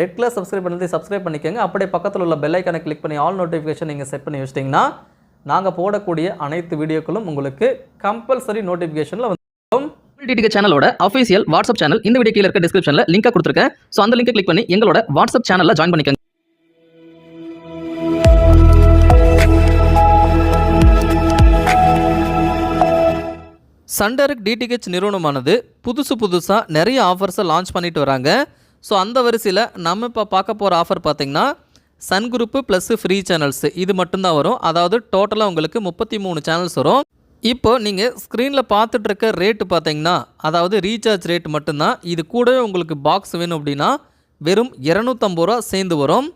Red colour subscribe பண்ணி subscribe பண்ணிக்கோங்க. அப்படியே பக்கத்தில் உள்ள பெல் ஐக்கானை கிளிக் பண்ணி ஆல் நோட்டிஃபிகேஷன் நீங்கள் செட் பண்ணி வச்சிட்டிங்கன்னா நாங்கள் போடக்கூடிய அனைத்து வீடியோக்களும் உங்களுக்கு கம்பல்சரி நோட்டிஃபிகேஷனில் வந்து டிடிஹெச் சேனலோட அஃபீஷியல் வாட்ஸ்அப் சேனல் இந்த வீடியோ கீழே இருக்க டிஸ்கிரிப்ஷனில் லிங்க் கொடுத்துருக்கேன். ஸோ அந்த லிங்கை கிளிக் பண்ணி எங்களோட வாட்ஸ்அப் சேனலில் ஜாயின் பண்ணிக்கோங்க. சன்டைரக்ட் டிடிஹெச் நிறுவனமானது புதுசு புதுசாக நிறைய ஆஃபர்ஸை லான்ச் பண்ணிட்டு வராங்க. ஸோ அந்த வரிசையில் நம்ம இப்போ பார்க்க போகிற ஆஃபர் பார்த்தீங்கன்னா Sun group plus free channels இது மட்டும்தான் வரும். அதாவது டோட்டலாக உங்களுக்கு முப்பத்தி மூணு சேனல்ஸ் வரும். இப்போ நீங்கள் ஸ்க்ரீனில் பார்த்துட்ருக்க ரேட்டு பார்த்தீங்கன்னா அதாவது ரீசார்ஜ் ரேட் மட்டும்தான். இது கூடவே உங்களுக்கு பாக்ஸ் வேணும் அப்படின்னா வெறும் இரநூத்தம்பது ரூபா சேர்ந்து வரும்.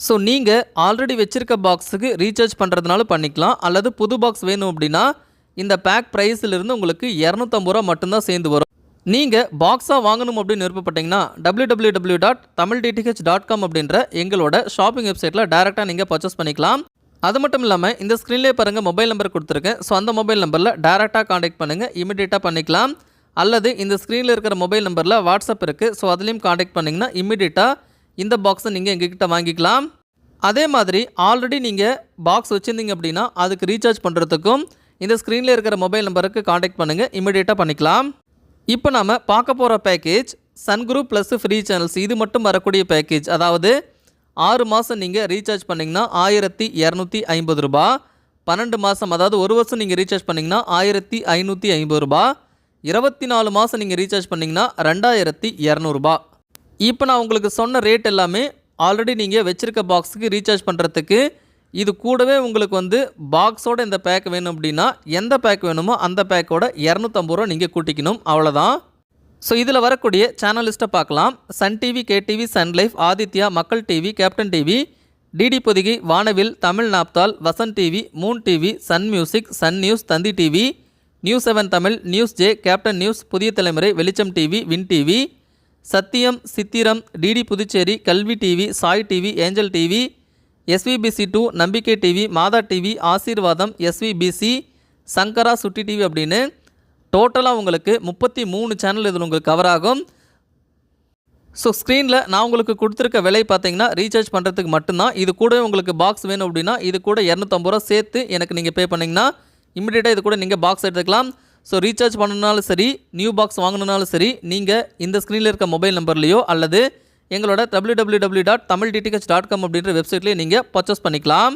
ஸோ நீங்கள் ஆல்ரெடி வச்சுருக்க பாக்ஸுக்கு ரீசார்ஜ் பண்ணுறதுனால பண்ணிக்கலாம். அல்லது புது பாக்ஸ் வேணும் அப்படின்னா இந்த பேக் ப்ரைஸிலிருந்து உங்களுக்கு இரநூத்தம்பது ரூபா மட்டும்தான் சேர்ந்து வரும். நீங்கள் பாக்ஸாக வாங்கணும் அப்படின்னு விருப்பப்பட்டீங்கன்னா W W W dot Tamil DTH dot com அப்படின்ற எங்களோட ஷாப்பிங் வெப்சைட்டில் டேரெக்டாக நீங்கள் பர்ச்சேஸ் பண்ணிக்கலாம். அது மட்டும் இல்லாமல் இந்த ஸ்க்ரீன்லேயே பாருங்கள் மொபைல் நம்பர் கொடுத்துருக்கேன். ஸோ அந்த மொபைல் நம்பரில் டேரெக்டாக காண்டாக்ட் பண்ணுங்கள் இமிடியேட்டாக பண்ணிக்கலாம். அல்லது இந்த ஸ்க்ரீனில் இருக்கிற மொபைல் நம்பரில் வாட்ஸ்அப் இருக்குது ஸோ அதுலேயும் காண்டாக்ட் பண்ணிங்கன்னா இமிடியேட்டாக இந்த பாக்ஸை நீங்கள் எங்ககிட்ட வாங்கிக்கலாம். அதே மாதிரி ஆல்ரெடி நீங்கள் பாக்ஸ் வச்சுருந்தீங்க அப்படின்னா அதுக்கு ரீசார்ஜ் பண்ணுறதுக்கும் இந்த ஸ்க்ரீனில் இருக்கிற மொபைல் நம்பருக்கு காண்டாக்ட் பண்ணுங்கள் இமிடியேட்டாக பண்ணிக்கலாம். இப்போ நாம் பார்க்க போகிற package Sun group plus free channels இது மட்டும் வரக்கூடிய பேக்கேஜ் அதாவது ஆறு மாதம் நீங்கள் ரீசார்ஜ் பண்ணிங்கன்னா ஆயிரத்தி இரநூத்தி ஐம்பது ரூபா. பன்னெண்டு மாதம் அதாவது ஒரு வருஷம் நீங்கள் ரீசார்ஜ் பண்ணிங்கன்னா ஆயிரத்தி ஐநூற்றி ஐம்பது ரூபா. இருபத்தி நாலு மாதம் நீங்கள் ரீசார்ஜ் பண்ணிங்கன்னா ரெண்டாயிரத்தி இரநூறுபா இப்போ நான் உங்களுக்கு சொன்ன ரேட் எல்லாமே ஆல்ரெடி நீங்கள் வச்சுருக்க பாக்ஸுக்கு ரீசார்ஜ் பண்ணுறதுக்கு இது கூடவே உங்களுக்கு வந்து பாக்ஸோட இந்த பேக் வேணும் அப்படின்னா எந்த பேக் வேணுமோ அந்த பேக்கோட இரநூத்தம்பது ரூபா நீங்கள் கூட்டிக்கணும் அவ்வளோதான் ஸோ இதில் வரக்கூடிய சேனல் லிஸ்ட்டை பார்க்கலாம் Sun TV KTV Sun Life Adithya Makkal TV Captain TV DD Podhigai Vanavil Tamil Naaptol Vasan TV Moon TV Sun Music Sun News Thanthi TV News Seven Tamil News J Captain News Puthiya Thalaimurai Velicham TV win TV சத்தியம் சித்திரம் DD Puducherry Kalvi TV Sai TV Angel TV SVBC two Nambikkai TV Madha TV Aaseervatham SVBC Sankara Chutti TV அப்படின்னு டோட்டலாக உங்களுக்கு முப்பத்தி மூணு channel இதில் உங்களுக்கு cover ஆகும். ஸோ ஸ்க்ரீனில் நான் உங்களுக்கு கொடுத்துருக்க விலை பார்த்தீங்கன்னா ரீசார்ஜ் பண்ணுறதுக்கு மட்டும்தான். இது கூட உங்களுக்கு பாக்ஸ் வேணும் அப்படின்னா இது கூட இரநூத்தம்பது ரூபா சேர்த்து எனக்கு நீங்கள் பே பண்ணிங்கன்னா இமிடியேட்டாக இது கூட நீங்கள் பாக்ஸ் எடுத்துக்கலாம். ஸோ ரீசார்ஜ் பண்ணணுனாலும் சரி நியூ பாக்ஸ் வாங்கினாலும் சரி நீங்கள் இந்த ஸ்க்ரீனில் இருக்க மொபைல் நம்பர்லேயோ அல்லது எங்களோட W W W dot Tamil DTH dot com அப்படின்ற வெப்சைட்லேயே நீங்கள் பர்ச்சேஸ் பண்ணிக்கலாம்.